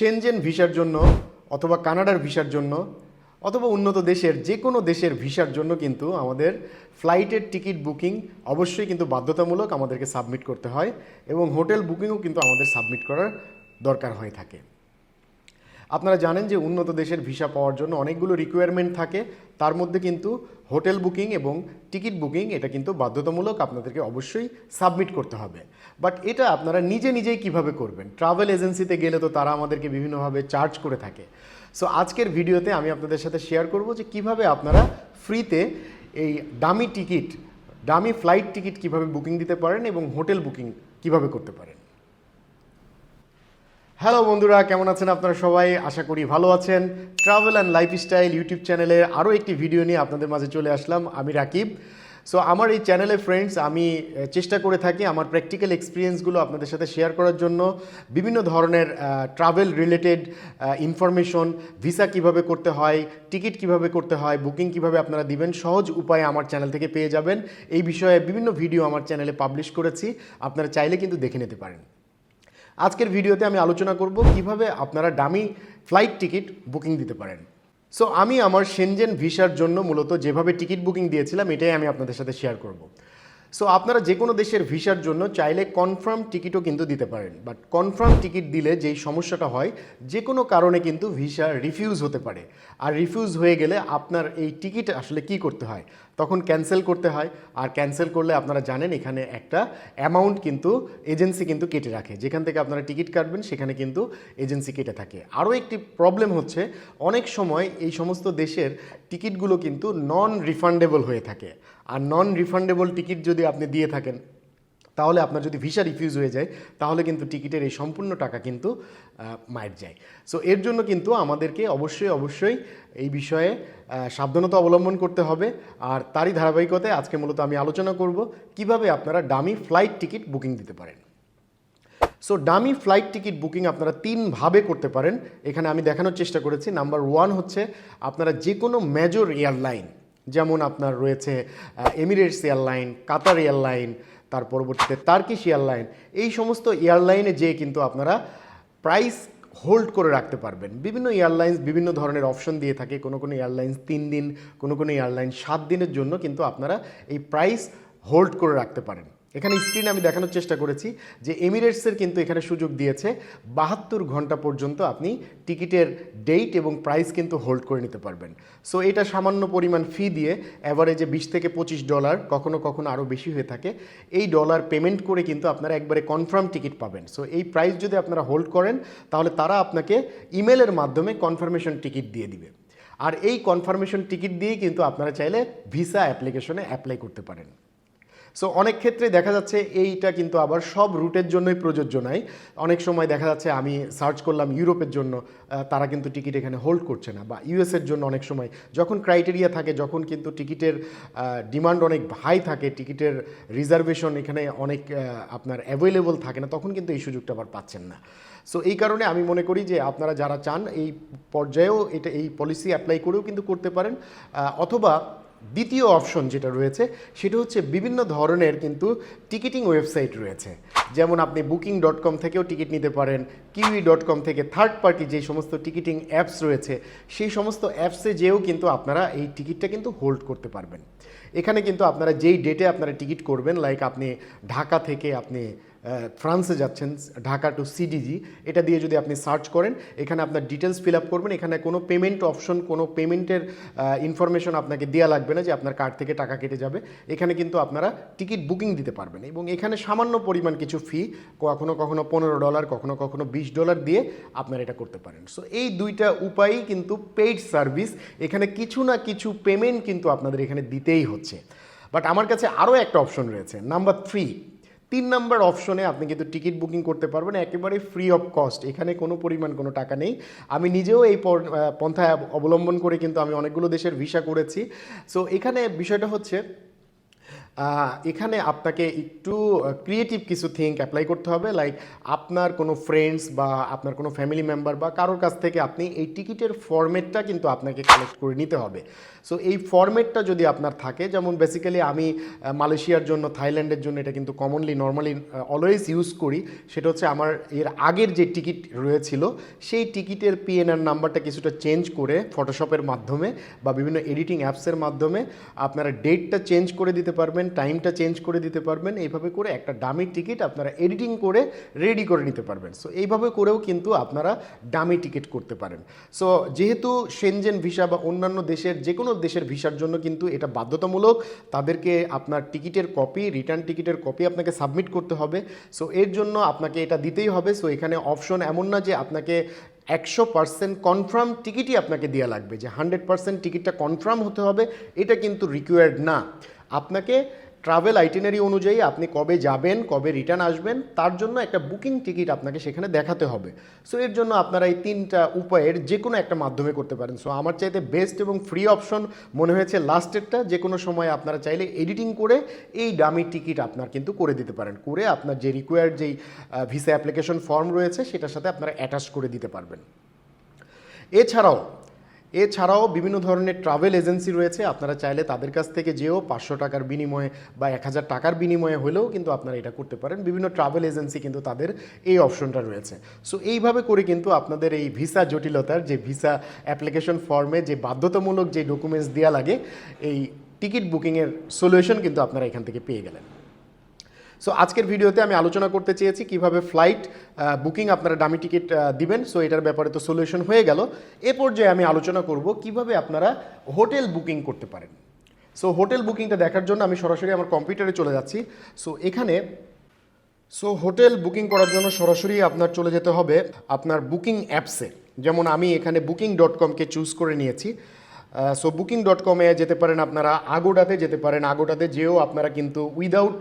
Shenzhen ভিসার জন্য অথবা কানাডার ভিসার জন্য অথবা উন্নত দেশের যে কোনো দেশের ভিসার জন্য কিন্তু আমাদের ফ্লাইটের টিকিট বুকিং অবশ্যই কিন্তু বাধ্যতামূলক আমাদেরকে সাবমিট করতে হয় এবং হোটেল বুকিংও কিন্তু আমাদের সাবমিট করার দরকার হয়ে থাকে। আপনারা জানেন যে উন্নত দেশের ভিসা পাওয়ার জন্য অনেকগুলো রিকোয়ারমেন্ট থাকে। তার মধ্যে কিন্তু হোটেল বুকিং এবং টিকিট বুকিং, এটা কিন্তু বাধ্যতামূলক আপনাদেরকে অবশ্যই সাবমিট করতে হবে। বাট এটা আপনারা নিজে নিজেই কীভাবে করবেন? ট্রাভেল এজেন্সিতে গেলে তো তারা আমাদেরকে বিভিন্নভাবে চার্জ করে থাকে। সো আজকের ভিডিওতে আমি আপনাদের সাথে শেয়ার করব যে কীভাবে আপনারা ফ্রিতে এই দামি টিকিট দামি ফ্লাইট টিকিট কীভাবে বুকিং দিতে পারেন এবং হোটেল বুকিং কীভাবে করতে পারেন। হ্যালো বন্ধুরা, কেমন আছেন আপনারা সবাই? আশা করি ভালো আছেন। ট্রাভেল অ্যান্ড লাইফস্টাইল ইউটিউব চ্যানেলে আরও একটি ভিডিও নিয়ে আপনাদের মাঝে চলে আসলাম। আমি রাকিব। সো আমার এই চ্যানেলে ফ্রেন্ডস আমি চেষ্টা করে থাকি আমার প্র্যাকটিক্যাল এক্সপিরিয়েন্সগুলো আপনাদের সাথে শেয়ার করার জন্য। বিভিন্ন ধরনের ট্রাভেল রিলেটেড ইনফরমেশন ভিসা কীভাবে করতে হয় টিকিট কীভাবে করতে হয় বুকিং কীভাবে আপনারা দিবেন, সহজ উপায়ে আমার চ্যানেল থেকে পেয়ে যাবেন। এই বিষয়ে বিভিন্ন ভিডিও আমার চ্যানেলে পাবলিশ করেছি। আপনারা চাইলে কিন্তু দেখে নিতে পারেন। আজকের ভিডিওতে আমি আলোচনা করব কীভাবে আপনারা ডামি ফ্লাইট টিকিট বুকিং দিতে পারেন। সো আমি আমার সেনজেন ভিসার জন্য মূলত যেভাবে টিকিট বুকিং দিয়েছিলাম, এটাই আমি আপনাদের সাথে শেয়ার করব। সো আপনারা যে কোনো দেশের ভিসার জন্য চাইলে কনফার্ম টিকিটও কিন্তু দিতে পারেন। বাট কনফার্ম টিকিট দিলে যেই সমস্যাটা হয় যে কোনো কারণে কিন্তু ভিসা রিফিউজ হতে পারে। আর রিফিউজ হয়ে গেলে আপনার এই টিকিট আসলে কি করতে হয়? তখন ক্যান্সেল করতে হয়। আর ক্যান্সেল করলে আপনারা জানেন এখানে একটা অ্যামাউন্ট কিন্তু এজেন্সি কিন্তু কেটে রাখে। যেখান থেকে আপনারা টিকিট কাটবেন, সেখানে কিন্তু এজেন্সি কেটে থাকে। আরও একটি প্রবলেম হচ্ছে, অনেক সময় এই সমস্ত দেশের টিকিটগুলো কিন্তু নন রিফান্ডেবল হয়ে থাকে। আর নন রিফান্ডেবল টিকিট যদি আপনি দিয়ে থাকেন, তাহলে আপনার যদি ভিসা রিফিউজ হয়ে যায়, তাহলে কিন্তু টিকিটের এই সম্পূর্ণ টাকা কিন্তু মায়ের যায়। সো এর জন্য কিন্তু আমাদেরকে অবশ্যই অবশ্যই এই বিষয়ে সাবধানতা অবলম্বন করতে হবে। আর তারই ধারাবাহিকতায় আজকে মূলত আমি আলোচনা করব কীভাবে আপনারা ডামি ফ্লাইট টিকিট বুকিং দিতে পারেন। So dummy flight ticket booking আপনারা তিনভাবে করতে পারেন। এখানে আমি দেখানোর চেষ্টা করেছি। নাম্বার ওয়ান হচ্ছে আপনারা যে কোনো মেজর এয়ারলাইন যেমন আপনার রয়েছে এমিরেটস এয়ারলাইন কাতার এয়ারলাইন তার পরবর্তীতে তার্কিশ এয়ারলাইন এই সমস্ত এয়ারলাইনে যেয়ে কিন্তু আপনারা প্রাইস হোল্ড করে রাখতে পারবেন। বিভিন্ন এয়ারলাইন্স বিভিন্ন ধরনের অপশন দিয়ে থাকে। কোনো কোনো এয়ারলাইন্স তিন দিন, কোনো কোনো এয়ারলাইন সাত দিনের জন্য কিন্তু আপনারা এই প্রাইস হোল্ড করে রাখতে পারেন। এখানে স্ক্রিনে আমি দেখানোর চেষ্টা করেছি যে এমিরেটসের কিন্তু এখানে সুযোগ দিয়েছে, বাহাত্তর ঘণ্টা পর্যন্ত আপনি টিকিটের ডেট এবং প্রাইস কিন্তু হোল্ড করে নিতে পারবেন। সো এটা সামান্য পরিমাণ ফি দিয়ে অ্যাভারেজে বিশ থেকে পঁচিশ ডলার কখনো কখনো আরও বেশি হয়ে থাকে। এই ডলার পেমেন্ট করে কিন্তু আপনারা একবারে কনফার্ম টিকিট পাবেন। সো এই প্রাইস যদি আপনারা হোল্ড করেন, তাহলে তারা আপনাকে ইমেলের মাধ্যমে কনফার্মেশন টিকিট দিয়ে দিবে। আর এই কনফার্মেশন টিকিট দিয়েই কিন্তু আপনারা চাইলে ভিসা অ্যাপ্লিকেশনে অ্যাপ্লাই করতে পারেন। সো অনেক ক্ষেত্রে দেখা যাচ্ছে এইটা কিন্তু আবার সব রুটের জন্যই প্রযোজ্য নয় অনেক সময় দেখা যাচ্ছে আমি সার্চ করলাম ইউরোপের জন্য তারা কিন্তু টিকিট এখানে হোল্ড করছে না বা ইউএসের জন্য অনেক সময় যখন ক্রাইটেরিয়া থাকে, যখন কিন্তু টিকিটের ডিমান্ড অনেক হাই থাকে, টিকিটের রিজার্ভেশন এখানে অনেক আপনার অ্যাভেলেবল থাকে না, তখন কিন্তু এই সুযোগটা আবার পাচ্ছেন না। সো এই কারণে আমি মনে করি যে আপনারা যারা চান, এই পর্যায়েও এটা, এই পলিসি অ্যাপ্লাই করেও কিন্তু করতে পারেন অথবা দ্বিতীয় অপশন যেটা রয়েছে, সেটা হচ্ছে বিভিন্ন ধরনের কিন্তু টিকিটিং ওয়েবসাইট রয়েছে। যেমন আপনি বুকিং ডট কম থেকেও টিকিট নিতে পারেন কিউই ডট কম থেকে থার্ড পার্টি যে সমস্ত টিকিটিং অ্যাপস রয়েছে, সেই সমস্ত অ্যাপসে যেও কিন্তু আপনারা এই টিকিটটা কিন্তু হোল্ড করতে পারবেন। এখানে কিন্তু আপনারা যেই ডেটে আপনারা টিকিট করবেন লাইক আপনি ঢাকা থেকে আপনি ফ্রান্সে যাচ্ছেন, ঢাকা টু সিডিজি এটা দিয়ে যদি আপনি সার্চ করেন, এখানে আপনার ডিটেলস ফিল আপ করবেন। এখানে কোনো পেমেন্ট অপশন কোনো পেমেন্টের ইনফরমেশন আপনাকে দেওয়া লাগবে না যে আপনার কার্ড থেকে টাকা কেটে যাবে। এখানে কিন্তু আপনারা টিকিট বুকিং দিতে পারবেন এবং এখানে সামান্য পরিমাণ কিছু ফি কখনো কখনো পনেরো ডলার কখনো কখনো বিশ ডলার দিয়ে আপনারা এটা করতে পারেন। সো এই দুইটা উপায়ই কিন্তু পেইড সার্ভিস এখানে কিছু না কিছু পেমেন্ট কিন্তু আপনাদের এখানে দিতেই হচ্ছে। বাট আমার কাছে আরও একটা অপশন রয়েছে। নাম্বার থ্রি তিন নাম্বার অপশনে আপনি কিন্তু টিকিট বুকিং করতে পারবেন, একেবারে ফ্রি অফ কস্ট এখানে কোনো পরিমাণ কোনো টাকা নেই। আমি নিজেও এই পন্থায় অবলম্বন করে কিন্তু আমি অনেকগুলো দেশের ভিসা করেছি। সো এখানে বিষয়টা হচ্ছে এখানে আপনাকে একটু ক্রিয়েটিভ কিছু থিঙ্ক অ্যাপ্লাই করতে হবে লাইক আপনার কোনো ফ্রেন্ডস বা আপনার কোনো ফ্যামিলি মেম্বার বা কারোর কাছ থেকে আপনি এই টিকিটের ফর্মেটটা কিন্তু আপনাকে কালেক্ট করে নিতে হবে। সো এই ফরম্যাটটা যদি আপনার থাকে, যেমন বেসিক্যালি আমি মালয়েশিয়ার জন্য, থাইল্যান্ডের জন্য এটা কিন্তু কমনলি নর্মালি অলওয়েজ ইউজ করি। সেটা হচ্ছে আমার, এর আগের যে টিকিট রয়েছিল, সেই টিকিটের পিএনআর নাম্বারটা কিছুটা চেঞ্জ করে ফটোশপের মাধ্যমে বা বিভিন্ন এডিটিং অ্যাপসের মাধ্যমে আপনারা ডেটটা চেঞ্জ করে দিতে পারবেন। টাইমটা চেঞ্জ করে দিতে পারবেন, এইভাবে করে একটা ডামি টিকিট আপনারা এডিটিং করে রেডি করে নিতে পারবেন। সো এইভাবে করেও কিন্তু আপনারা ডামি টিকিট করতে পারেন। সো যেহেতু সেনজেন ভিসা বা অন্যান্য দেশের যে কোনো দেশের ভিসার জন্য কিন্তু এটা বাধ্যতামূলক, তাদেরকে আপনার টিকিটের কপি রিটার্ন টিকিটের কপি আপনাকে সাবমিট করতে হবে। সো এর জন্য আপনাকে এটা দিতেই হবে। সো এখানে অপশন এমন না যে আপনাকে একশো পার্সেন্ট কনফার্ম টিকিটই আপনাকে দেওয়া লাগবে, যে হান্ড্রেড পার্সেন্ট টিকিটটা কনফার্ম হতে হবে, এটা কিন্তু রিকোয়ার্ড না। আপনাকে ট্রাভেল আইটিনারি অনুযায়ী আপনি কবে যাবেন, কবে রিটার্ন আসবেন, তার জন্য একটা বুকিং টিকিট আপনাকে সেখানে দেখাতে হবে। সো এর জন্য আপনারা এই তিনটা উপায়ের যে কোনো একটা মাধ্যমে করতে পারেন। সো আমার চাইতে বেস্ট এবং ফ্রি অপশন মনে হয়েছে লাস্টেরটা যে কোনো সময় আপনারা চাইলে এডিটিং করে এই ডামি টিকিট আপনার কিন্তু করে দিতে পারেন। করে আপনার যে রিকোয়ার্ড যেই ভিসা অ্যাপ্লিকেশন ফর্ম রয়েছে, সেটার সাথে আপনারা অ্যাটাচ করে দিতে পারবেন। এছাড়াও এছাড়াও বিভিন্ন ধরনের ট্রাভেল এজেন্সি রয়েছে। আপনারা চাইলে তাদের কাছ থেকে যেও পাঁচশো টাকার বিনিময়ে বা এক হাজার টাকার বিনিময়ে হলেও কিন্তু আপনারা এটা করতে পারেন। বিভিন্ন ট্রাভেল এজেন্সি কিন্তু তাদের এই অপশনটা রয়েছে। সো এইভাবে করে কিন্তু আপনাদের এই ভিসা জটিলতার যে ভিসা অ্যাপ্লিকেশন ফর্মে যে বাধ্যতামূলক যে ডকুমেন্টস দেওয়া লাগে, এই টিকিট বুকিংয়ের সলিউশন কিন্তু আপনারা এখান থেকে পেয়ে গেলেন। সো আজকের ভিডিওতে আমি আলোচনা করতে চেয়েছি কীভাবে ফ্লাইট বুকিং আপনারা ডামি টিকিট দিবেন। সো এটার ব্যাপারে তো সলিউশন হয়ে গেল। এ পর্যায়ে আমি আলোচনা করব কীভাবে আপনারা হোটেল বুকিং করতে পারেন। সো হোটেল বুকিংটা দেখার জন্য আমি সরাসরি আমার কম্পিউটারে চলে যাচ্ছি। সো এখানে সো হোটেল বুকিং করার জন্য সরাসরি আপনার চলে যেতে হবে আপনার বুকিং অ্যাপসে যেমন আমি এখানে বুকিং ডট কমকে চুজ করে নিয়েছি। সো বুকিং ডট কমে যেতে পারেন আপনারা আগোডাতে যেতে পারেন। আগোডাতে যেও আপনারা কিন্তু উইদাউট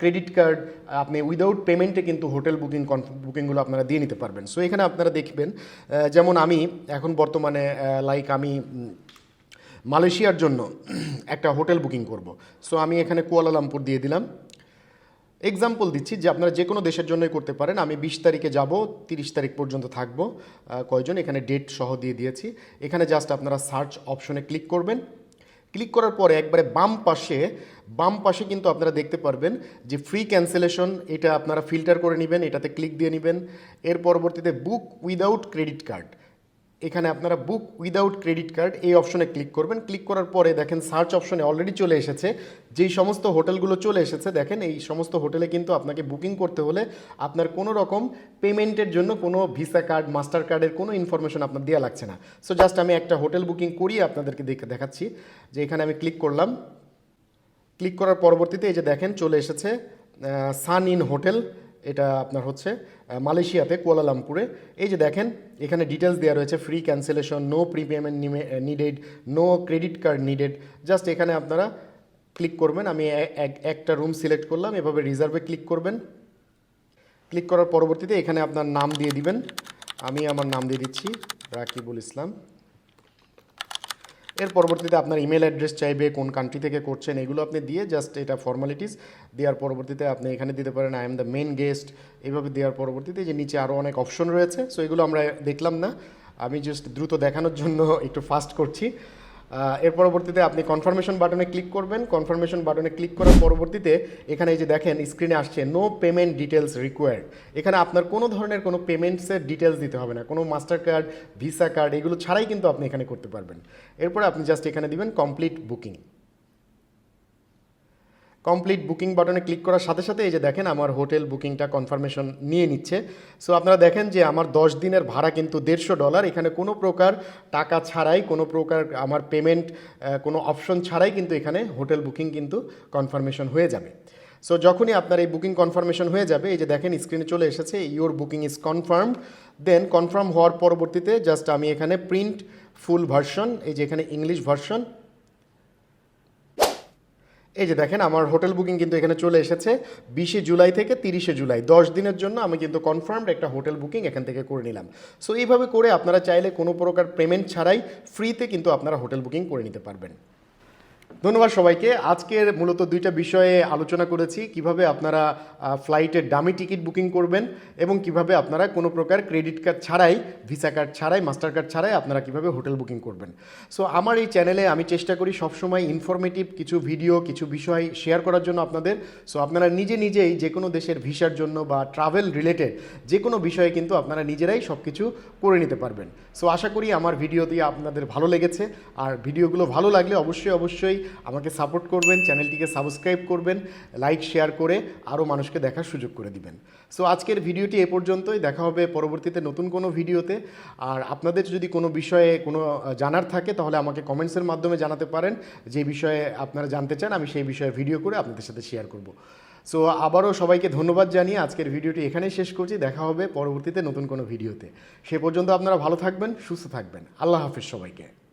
ক্রেডিট কার্ড আপনি উইদাউট পেমেন্টে কিন্তু হোটেল বুকিং বুকিংগুলো আপনারা দিয়ে নিতে পারবেন। সো এখানে আপনারা দেখবেন যেমন আমি এখন বর্তমানে লাইক আমি মালয়েশিয়ার জন্য একটা হোটেল বুকিং করব। সো আমি এখানে কুয়ালালামপুর দিয়ে দিলাম। এক্সাম্পল দিচ্ছি যে আপনারা যে কোনো দেশের জন্যই করতে পারেন। আমি বিশ তারিখে যাব, তিরিশ তারিখ পর্যন্ত থাকব কয়জন? এখানে ডেট সহ দিয়ে দিয়েছি। এখানে জাস্ট আপনারা সার্চ অপশনে ক্লিক করবেন। ক্লিক করার পরে একবারে বাম পাশে বাম পাশে কিন্তু আপনারা দেখতে পারবেন যে ফ্রি ক্যান্সেলেশন এটা আপনারা ফিল্টার করে নেবেন, এটাতে ক্লিক দিয়ে নেবেন। এর পরবর্তীতে বুক উইদাউট ক্রেডিট কার্ড এখানে আপনারা বুক উইদাউট ক্রেডিট কার্ড এই অপশনে ক্লিক করবেন। ক্লিক করার পরে দেখেন সার্চ অপশনে অলরেডি চলে এসেছে। যেই সমস্ত হোটেলগুলো চলে এসেছে, দেখেন এই সমস্ত হোটেলে কিন্তু আপনাকে বুকিং করতে হলে আপনার কোনো রকম পেমেন্টের জন্য কোনো ভিসা কার্ড মাস্টার কার্ডের কোনো ইনফরমেশন আপনার দেওয়া লাগছে না। সো জাস্ট আমি একটা হোটেল বুকিং করিয়ে আপনাদেরকে দেখে দেখাচ্ছি যে এখানে আমি ক্লিক করলাম। ক্লিক করার পরবর্তীতে এই যে দেখেন চলে এসেছে সান ইন হোটেল এটা আপনার হচ্ছে মালয়েশিয়াতে, কুয়ালালামপুরে। এই যে দেখেন, এখানে ডিটেলস দেওয়া রয়েছে free cancellation no prepayment needed no credit card needed just এখানে আপনারা ক্লিক করবেন, আমি এক- একটা রুম সিলেক্ট করলাম, এভাবে রিজার্ভে ক্লিক করবেন। ক্লিক করার পরবর্তীতে এখানে আপনার নাম দিয়ে দিবেন। আমি আমার নাম দিয়ে দিচ্ছি, রাকিবুল ইসলাম। এর পরবর্তীতে আপনার ইমেল অ্যাড্রেস চাইবে, কোন কান্ট্রি থেকে করছেন, এগুলো আপনি দিয়ে জাস্ট এটা ফর্মালিটিস দেওয়ার পরবর্তীতে আপনি এখানে দিতে পারেন I am the main guest এইভাবে দেওয়ার পরবর্তীতে যে নিচে আরও অনেক অপশন রয়েছে সো এগুলো আমরা দেখলাম না। আমি জাস্ট দ্রুত দেখানোর জন্য একটু ফাস্ট করছি। এর পরবর্তীতে আপনি কনফার্মেশন বাটনে ক্লিক করবেন। কনফার্মেশন বাটনে ক্লিক করার পরবর্তীতে এখানে এই যে দেখেন স্ক্রিনে আসছে নো পেমেন্ট ডিটেলস রিকোয়ার্ড এখানে আপনার কোনো ধরনের কোনো পেমেন্টসের ডিটেলস দিতে হবে না। কোনো মাস্টার কার্ড ভিসা কার্ড এগুলো ছাড়াই কিন্তু আপনি এখানে করতে পারবেন। এরপরে আপনি জাস্ট এখানে দিবেন কমপ্লিট বুকিং কমপ্লিট বুকিং বাটনে ক্লিক করার সাথে সাথে এই যে দেখেন আমার হোটেল বুকিংটা কনফার্মেশন নিয়ে নিচ্ছে। সো আপনারা দেখেন যে আমার দশ দিনের ভাড়া কিন্তু দেড়শো ডলার এখানে কোনো প্রকার টাকা ছাড়াই, কোনো প্রকার আমার পেমেন্ট কোনো অপশন ছাড়াই কিন্তু এখানে হোটেল বুকিং কিন্তু কনফার্মেশন হয়ে যাবে। সো যখনই আপনার এই বুকিং কনফার্মেশন হয়ে যাবে, এই যে দেখেন স্ক্রিনে চলে এসেছে your booking is confirm then confirm হওয়ার পরবর্তীতে জাস্ট আমি এখানে প্রিন্ট ফুল ভার্সন এই যে এখানে ইংলিশ ভার্সন এই যে দেখেন, আমার হোটেল বুকিং কিন্তু এখানে চলে এসেছে বিশে জুলাই থেকে তিরিশে জুলাই। দশ দিনের জন্য আমি কিন্তু কনফার্মড একটা হোটেল বুকিং এখান থেকে করে নিলাম। সো এইভাবে করে আপনারা চাইলে কোনো প্রকার পেমেন্ট ছাড়াই ফ্রিতে কিন্তু আপনারা হোটেল বুকিং করে নিতে পারবেন। ধন্যবাদ সবাইকে। আজকের মূলত দুইটা বিষয়ে আলোচনা করেছি, কীভাবে আপনারা ফ্লাইটের দামি টিকিট বুকিং করবেন এবং কীভাবে আপনারা কোনো প্রকার ক্রেডিট কার্ড ছাড়াই ভিসা কার্ড ছাড়াই মাস্টার কার্ড ছাড়াই আপনারা কীভাবে হোটেল বুকিং করবেন। সো আমার এই চ্যানেলে আমি চেষ্টা করি সবসময় ইনফরমেটিভ কিছু ভিডিও কিছু বিষয় শেয়ার করার জন্য আপনাদের। সো আপনারা নিজে নিজেই যে কোনো দেশের ভিসার জন্য বা ট্রাভেল রিলেটেড যে কোনো বিষয়ে কিন্তু আপনারা নিজেরাই সব কিছু করে নিতে পারবেন। সো আশা করি আমার ভিডিওটি আপনাদের ভালো লেগেছে। আর ভিডিওগুলো ভালো লাগলে অবশ্যই অবশ্যই আমাকে সাপোর্ট করবেন চ্যানেলটিকে সাবস্ক্রাইব করবেন লাইক শেয়ার করে আরও মানুষকে দেখার সুযোগ করে দিবেন। সো আজকের ভিডিওটি এ পর্যন্তই। দেখা হবে পরবর্তীতে নতুন কোনো ভিডিওতে। আর আপনাদের যদি কোনো বিষয়ে কোনো জানার থাকে, তাহলে আমাকে কমেন্টসের মাধ্যমে জানাতে পারেন। যে বিষয়ে আপনারা জানতে চান, আমি সেই বিষয়ে ভিডিও করে আপনাদের সাথে শেয়ার করব। সো আবারও সবাইকে ধন্যবাদ জানিয়ে আজকের ভিডিওটি এখানেই শেষ করছি। দেখা হবে পরবর্তীতে নতুন কোনো ভিডিওতে। সে পর্যন্ত আপনারা ভালো থাকবেন, সুস্থ থাকবেন। আল্লাহ হাফিজ সবাইকে।